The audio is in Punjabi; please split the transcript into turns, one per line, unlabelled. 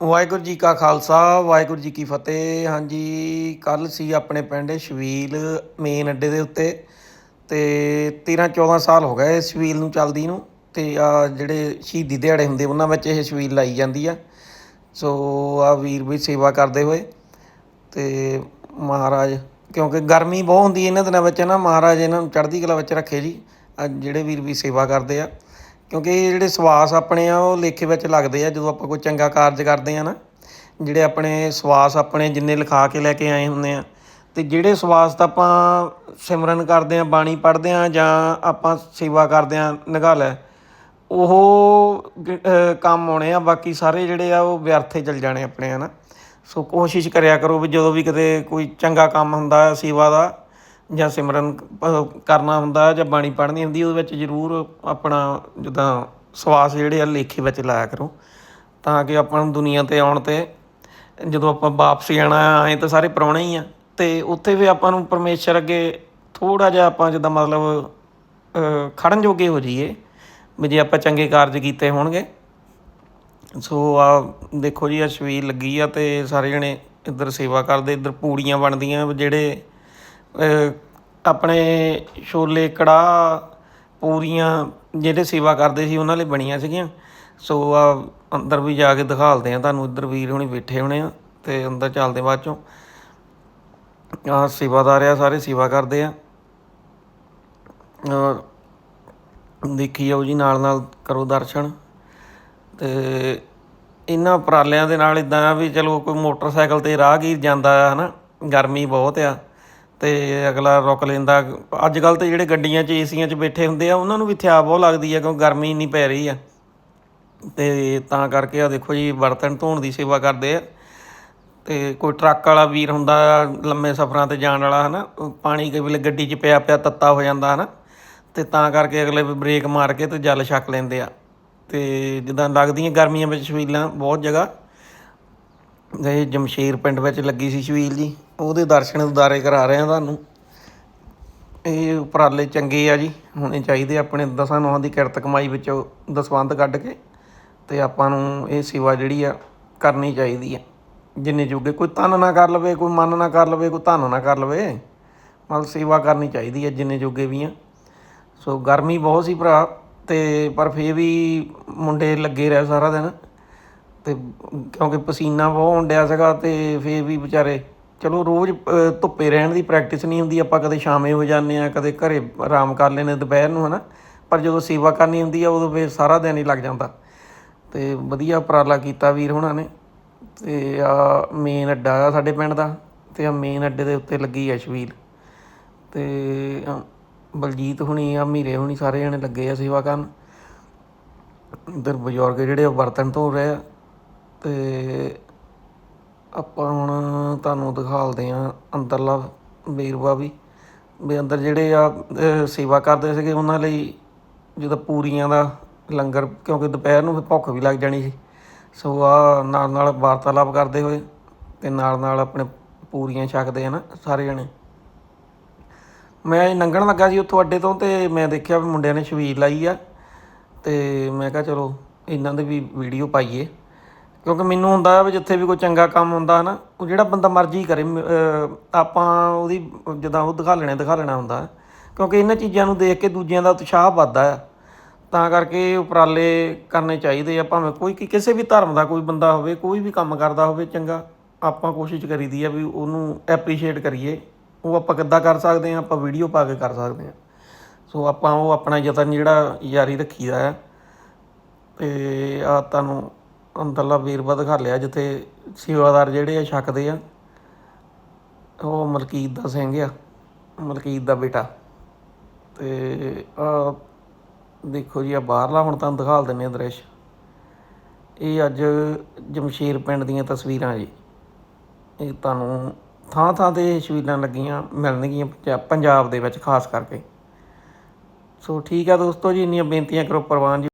ਵਾਹਿਗੁਰੂ ਜੀ ਕਾ ਖਾਲਸਾ, ਵਾਹਿਗੁਰੂ ਜੀ ਕੀ ਫਤਿਹ। ਹਾਂਜੀ ਕੱਲ ਸੀ ਆਪਣੇ ਪਿੰਡ ਸ਼ਵੀਲ ਮੇਨ ਅੱਡੇ ਦੇ ਉੱਤੇ ਤੇ 13 14 ਸਾਲ ਹੋ ਗਏ ਸ਼ਵੀਲ ਨੂੰ, ਚੱਲਦੀ ਨੂੰ ਤੇ ਆ ਜਿਹੜੇ ਸ਼ਹੀਦੀ ਦਿਹਾੜੇ ਹੁੰਦੇ ਉਹਨਾਂ ਵਿੱਚ ਇਹ ਸ਼ਵੀਲ ਲਾਈ ਜਾਂਦੀ ਆ। ਸੋ ਆ ਵੀਰ ਵੀ ਸੇਵਾ ਕਰਦੇ ਹੋਏ ਤੇ ਮਹਾਰਾਜ, ਕਿਉਂਕਿ ਗਰਮੀ ਬਹੁਤ ਹੁੰਦੀ ਇਹਨਾਂ ਦਿਨਾਂ ਵਿੱਚ ਨਾ, ਮਹਾਰਾਜ ਇਹਨਾਂ ਨੂੰ ਚੜ੍ਹਦੀ ਕਲਾ ਵਿੱਚ ਰੱਖੇ ਜੀ। ਆ ਜਿਹੜੇ ਵੀਰ ਵੀ ਸੇਵਾ ਕਰਦੇ ਆ ਕਿਉਂਕਿ ਇਹ ਜਿਹੜੇ ਸਵਾਸ ਆਪਣੇ ਆ, ਉਹ ਲੇਖੇ ਵਿੱਚ ਲੱਗਦੇ ਆ, ਜਦੋਂ ਆਪਾਂ ਕੋਈ ਚੰਗਾ ਕਾਰਜ ਕਰਦੇ ਆ ਨਾ, ਜਿਹੜੇ ਆਪਣੇ ਸਵਾਸ ਆਪਣੇ ਜਿੰਨੇ ਲਿਖਾ ਕੇ ਲੈ ਕੇ ਆਏ ਹੁੰਦੇ ਆ, ਤੇ ਜਿਹੜੇ ਸਵਾਸ ਤਾਂ ਆਪਾਂ ਸਿਮਰਨ ਕਰਦੇ ਆ, ਬਾਣੀ ਪੜ੍ਹਦੇ ਆ, ਜਾਂ ਆਪਾਂ ਸੇਵਾ ਕਰਦੇ ਆ, ਨਿਗਾਹ ਉਹ ਕੰਮ ਆਉਣੇ ਆ, ਬਾਕੀ ਸਾਰੇ ਜਿਹੜੇ ਆ, ਉਹ ਵਿਅਰਥੇ ਚਲ ਜਾਣੇ ਆਪਣੇ, ਹਨਾ। ਸੋ ਕੋਸ਼ਿਸ਼ ਕਰਿਆ ਕਰੋ ਵੀ ਜਦੋਂ ਵੀ ਕਿਤੇ ਕੋਈ ਚੰਗਾ ਕੰਮ ਹੁੰਦਾ ਸੇਵਾ ਦਾ ਜਾਂ ਸਿਮਰਨ ਕਰਨਾ ਹੁੰਦਾ ਜਾਂ ਬਾਣੀ ਪੜ੍ਹਨੀ ਹੁੰਦੀ, ਉਹਦੇ ਵਿੱਚ ਜ਼ਰੂਰ ਆਪਣਾ ਜਿੱਦਾਂ ਸਵਾਸ ਜਿਹੜੇ ਆ ਲੇਖੇ ਵਿੱਚ ਲਾਇਆ ਕਰੋ। ਤਾਂ ਕਿ ਆਪਾਂ ਨੂੰ ਦੁਨੀਆ ਤੇ ਆਉਣ ਤੇ ਜਦੋਂ ਆਪਾਂ ਵਾਪਸੀ ਆਣਾ ਆਏ ਤਾਂ ਸਾਰੇ ਪ੍ਰਾਹੁਣੇ ਹੀ ਆ। ਤੇ ਉੱਥੇ ਵੀ ਆਪਾਂ ਨੂੰ ਪਰਮੇਸ਼ਰ ਅੱਗੇ ਥੋੜਾ ਜਿਹਾ ਆਪਾਂ ਜਿੱਦਾਂ ਮਤਲਬ, ਅਹ, ਖੜਨ ਜੋਗੇ ਹੋ ਜਾਈਏ, ਵੀ ਜੇ ਆਪਾਂ ਚੰਗੇ ਕਾਰਜ ਕੀਤੇ ਹੋਣਗੇ। ਸੋ ਆ ਦੇਖੋ ਜੀ, ਆ ਸਵੀਰ ਲੱਗੀ ਆ ਤੇ ਸਾਰੇ ਜਣੇ ਇੱਧਰ ਸੇਵਾ ਕਰਦੇ, ਇੱਧਰ ਪੂੜੀਆਂ ਬਣਦੀਆਂ ਜਿਹੜੇ ਆਪਣੇ ਛੋਲੇ, ਕੜਾਹ ਪੂਰੀਆਂ ਜਿਹੜੇ ਸੇਵਾ ਕਰਦੇ ਸੀ, ਉਹਨਾਂ ਲਈ ਬਣੀਆਂ ਸੀਗੀਆਂ। ਸੋ ਆ ਅੰਦਰ ਵੀ ਜਾ ਕੇ ਦਿਖਾਲਦੇ ਆ ਤੁਹਾਨੂੰ ਇੱਧਰ ਵੀਰ ਹੁਣੀ ਬੈਠੇ ਹੋਣੇ ਆ ਤੇ ਅੰਦਰ ਚੱਲਦੇ ਬਾਅਦ ਚੋਂ। ਆ ਸੇਵਾਦਾਰ ਆ, ਸਾਰੇ ਸੇਵਾ ਕਰਦੇ ਆ। ਔਰ ਦੇਖੀ ਜਾਓ ਜੀ, ਨਾਲ ਨਾਲ ਕਰੋ ਦਰਸ਼ਨ। ਤੇ ਇਹਨਾਂ ਉਪਰਾਲਿਆਂ ਦੇ ਨਾਲ ਇਦਾਂ ਆ ਵੀ ਚਲੋ ਕੋਈ ਮੋਟਰਸਾਈਕਲ ਤੇ ਰਾਹਗੀਰ ਜਾਂਦਾ ਆ ਨਾ ਗਰਮੀ ਬਹੁਤ ਆ। ਤੇ ਅਗਲਾ ਰੁਕ ਲੈਂਦਾ। ਅੱਜ ਕੱਲ ਤੇ ਜਿਹੜੇ ਗੱਡੀਆਂ 'ਚ ਏਸੀਆਂ 'ਚ ਬੈਠੇ ਹੁੰਦੇ ਆ, ਉਹਨਾਂ ਨੂੰ ਵੀ ਥਿਆ ਬਹੁਤ ਲੱਗਦੀ ਆ ਕਿਉਂਕਿ ਗਰਮੀ ਇੰਨੀ ਪੈ ਰਹੀ ਆ। ਤੇ ਤਾਂ ਕਰਕੇ ਆ ਦੇਖੋ ਜੀ, ਬਰਤਨ ਧੋਣ ਦੀ ਸੇਵਾ ਕਰਦੇ ਆ। ਤੇ ਕੋਈ ਟਰੱਕ ਵਾਲਾ ਵੀਰ ਹੁੰਦਾ, ਲੰਮੇ ਸਫ਼ਰਾਂ ਤੇ ਜਾਣ ਵਾਲਾ, ਹਨਾ, ਉਹ ਪਾਣੀ ਕਈ ਵੇਲੇ ਗੱਡੀ 'ਚ ਪਿਆ ਪਿਆ ਤੱਤਾ ਹੋ ਜਾਂਦਾ, ਹਨਾ। ਤੇ ਤਾਂ ਕਰਕੇ ਅਗਲੇ ਵੀ ਬ੍ਰੇਕ ਮਾਰ ਕੇ ਤੇ ਜਲ ਛਕ ਲੈਂਦੇ ਆ। ਤੇ ਜਿੱਦਾਂ ਲੱਗਦੀਆਂ ਗਰਮੀਆਂ ਵਿੱਚ ਛਬੀਲਾਂ ਬਹੁਤ ਜਗ੍ਹਾ ਇਹ ਜਮਸ਼ੇਰ ਪਿੰਡ ਵਿੱਚ ਲੱਗੀ ਸੀ ਛਬੀਲ ਜੀ। ਉਹਦੇ ਦਰਸ਼ਨ ਉਦਾਰੇ ਕਰਾ ਰਹੇ ਆ ਤੁਹਾਨੂੰ। ਇਹ ਉਪਰਾਲੇ ਚੰਗੇ ਆ ਜੀ, ਹੋਣੇ ਚਾਹੀਦੇ ਆਪਣੇ ਦਸਾਂ ਨੌਹਾਂ ਦੀ ਕਿਰਤ ਕਮਾਈ ਵਿੱਚੋਂ ਦਸਵੰਧ ਕੱਢ ਕੇ ਤੇ ਆਪਾਂ ਨੂੰ ਇਹ ਸੇਵਾ ਜਿਹੜੀ ਆ ਕਰਨੀ ਚਾਹੀਦੀ ਆ। ਜਿੰਨੇ ਜੋਗੇ ਕੋਈ ਤਨ ਨਾ ਕਰ ਲਵੇ, ਕੋਈ ਮਨ ਨਾ ਕਰ ਲਵੇ, ਕੋਈ ਧਨ ਨਾ ਕਰ ਲਵੇ, ਮਤਲਬ ਸੇਵਾ ਕਰਨੀ ਚਾਹੀਦੀ ਆ ਜਿੰਨੇ ਜੋਗੇ ਵੀ ਆ। ਸੋ ਗਰਮੀ ਬਹੁਤ ਸੀ ਭਰਾ, ਤੇ ਪਰ ਫੇਰ ਵੀ ਮੁੰਡੇ ਲੱਗੇ ਰਹੇ ਸਾਰਾ ਦਿਨ। ਤੇ ਕਿਉਂਕਿ ਪਸੀਨਾ ਬਹੁਤ ਆਉਂਦਿਆ ਸੀਗਾ ਤੇ ਫੇਰ ਵੀ ਵਿਚਾਰੇ, ਚਲੋ ਰੋਜ਼ ਧੁੱਪੇ ਰਹਿਣ ਦੀ ਪ੍ਰੈਕਟਿਸ ਨਹੀਂ ਹੁੰਦੀ, ਆਪਾਂ ਕਦੇ ਸ਼ਾਮੇ ਹੋ ਜਾਂਦੇ ਆ ਕਦੇ ਘਰੇ ਆਰਾਮ ਕਰ ਲੈਨੇ ਦੁਪਹਿਰ ਨੂੰ, ਹਨਾ? ਪਰ ਜਦੋਂ ਸੇਵਾ ਕਰਨੀ ਹੁੰਦੀ ਆ, ਉਦੋਂ ਫੇਰ ਸਾਰਾ ਦਿਨ ਹੀ ਲੱਗ ਜਾਂਦਾ। ਤੇ ਵਧੀਆ ਉਪਰਾਲਾ ਕੀਤਾ ਵੀਰ ਹੁਣਾਂ ਨੇ। ਤੇ ਆ ਮੇਨ ਅੱਡਾ ਆ ਸਾਡੇ ਪਿੰਡ ਦਾ, ਤੇ ਆ ਮੇਨ ਅੱਡੇ ਦੇ ਉੱਤੇ ਲੱਗੀ ਆ ਛਬੀਲ ਤੇ ਬਲਜੀਤ ਹੁਣੀ ਆ, ਮੀਰੇ ਹੁਣੀ ਸਾਰੇ ਜਣੇ ਲੱਗੇ ਆ ਸੇਵਾ ਕਰਨ। ਇੱਧਰ ਬਜ਼ੁਰਗ ਜਿਹੜੇ ਉਹ ਬਰਤਨ ਧੋ ਰਹੇ ਆ। ਅਤੇ ਆਪਾਂ ਹੁਣ ਤੁਹਾਨੂੰ ਦਿਖਾਲਦੇ ਹਾਂ ਅੰਦਰਲਾ ਵੇਰਵਾ ਵੀ ਵੀ ਅੰਦਰ ਜਿਹੜੇ ਆ ਸੇਵਾ ਕਰਦੇ ਸੀਗੇ ਉਹਨਾਂ ਲਈ ਜਦੋਂ ਪੂਰੀਆਂ ਦਾ ਲੰਗਰ, ਕਿਉਂਕਿ ਦੁਪਹਿਰ ਨੂੰ ਫਿਰ ਭੁੱਖ ਵੀ ਲੱਗ ਜਾਣੀ ਸੀ। ਸੋ ਆ ਨਾਲ ਨਾਲ ਵਾਰਤਾਲਾਪ ਕਰਦੇ ਹੋਏ ਤੇ ਨਾਲ ਨਾਲ ਆਪਣੇ ਪੂਰੀਆਂ ਛਕਦੇ ਆ ਨਾ ਸਾਰੇ ਜਣੇ। ਮੈਂ ਲੰਘਣ ਲੱਗਾ ਸੀ ਉੱਥੋਂ ਅੱਡੇ ਤੋਂ ਤੇ ਮੈਂ ਦੇਖਿਆ ਵੀ ਮੁੰਡਿਆਂ ਨੇ ਛਬੀਲ ਲਾਈ ਆ ਤੇ ਮੈਂ ਕਿਹਾ ਚਲੋ, ਇਹਨਾਂ ਦੇ ਵੀ ਵੀਡੀਓ ਪਾਈਏ। ਕਿਉਂਕਿ ਮੈਨੂੰ ਹੁੰਦਾ ਵੀ ਜਿੱਥੇ ਵੀ ਕੋਈ ਚੰਗਾ ਕੰਮ ਹੁੰਦਾ ਨਾ ਉਹ ਜਿਹੜਾ ਬੰਦਾ ਮਰਜ਼ੀ ਕਰੇ ਆਪਾਂ ਉਹਦੀ ਜਦਾਂ ਉਹ ਦਿਖਾ ਲੈਣਾ ਦਿਖਾ ਲੈਣਾ ਹੁੰਦਾ। ਕਿਉਂਕਿ ਇਹਨਾਂ ਚੀਜ਼ਾਂ ਨੂੰ ਦੇਖ ਕੇ ਦੂਜਿਆਂ ਦਾ ਉਤਸ਼ਾਹ ਵੱਧਦਾ ਆ। ਤਾਂ ਕਰਕੇ ਉਪਰਾਲੇ ਕਰਨੇ ਚਾਹੀਦੇ ਆ, ਭਾਵੇਂ ਕੋਈ ਕਿਸੇ ਵੀ ਧਰਮ ਦਾ ਕੋਈ ਬੰਦਾ ਹੋਵੇ, ਕੋਈ ਵੀ ਕੰਮ ਕਰਦਾ ਹੋਵੇ ਚੰਗਾ, ਆਪਾਂ ਕੋਸ਼ਿਸ਼ ਕਰੀਦੀ ਆ ਵੀ ਉਹਨੂੰ ਐਪਰੀਸ਼ੀਏਟ ਕਰੀਏ। ਉਹ ਆਪਾਂ ਕਿੱਦਾਂ ਕਰ ਸਕਦੇ ਆ ਆਪਾਂ ਵੀਡੀਓ ਪਾ ਕੇ ਕਰ ਸਕਦੇ ਆ ਸੋ ਆਪਾਂ ਉਹ ਆਪਣਾ ਯਤਨ ਜਿਹੜਾ ਜਾਰੀ ਰੱਖੀਦਾ ਆ। ਤੇ ਆ ਤੁਹਾਨੂੰ ਅੰਦਰਲਾ ਵੀਰਵਾ ਦਿਖਾ ਲਿਆ, ਜਿੱਥੇ ਸੇਵਾਦਾਰ ਜਿਹੜੇ ਆ ਛਕਦੇ ਆ, ਉਹ ਮਲਕੀਤ ਦਾ ਸਿੰਘ ਆ, ਮਲਕੀਤ ਦਾ ਬੇਟਾ। ਤੇ ਆ ਦੇਖੋ ਜੀ, ਆ ਬਾਹਰਲਾ ਹੁਣ ਤੁਹਾਨੂੰ ਦਿਖਾਲ ਦਿੰਨੇ ਆ ਦ੍ਰਿਸ਼। ਇਹ ਅੱਜ ਜਮਸ਼ੇਰ ਪਿੰਡ ਦੀਆਂ ਤਸਵੀਰਾਂ ਜੀ। ਇਹ ਤੁਹਾਨੂੰ ਥਾਂ ਥਾਂ ਤੇ ਸ਼ਵੀਲਾਂ ਲੱਗੀਆਂ, ਮਿਲਣਗੀਆਂ ਪੰਜਾਬ ਦੇ ਵਿੱਚ, ਖਾਸ ਕਰਕੇ। ਸੋ ਠੀਕ ਆ ਦੋਸਤੋ ਜੀ, ਇੰਨੀਆਂ ਬੇਨਤੀਆਂ ਕਰੋ, ਪ੍ਰਵਾਨ ਜੀ।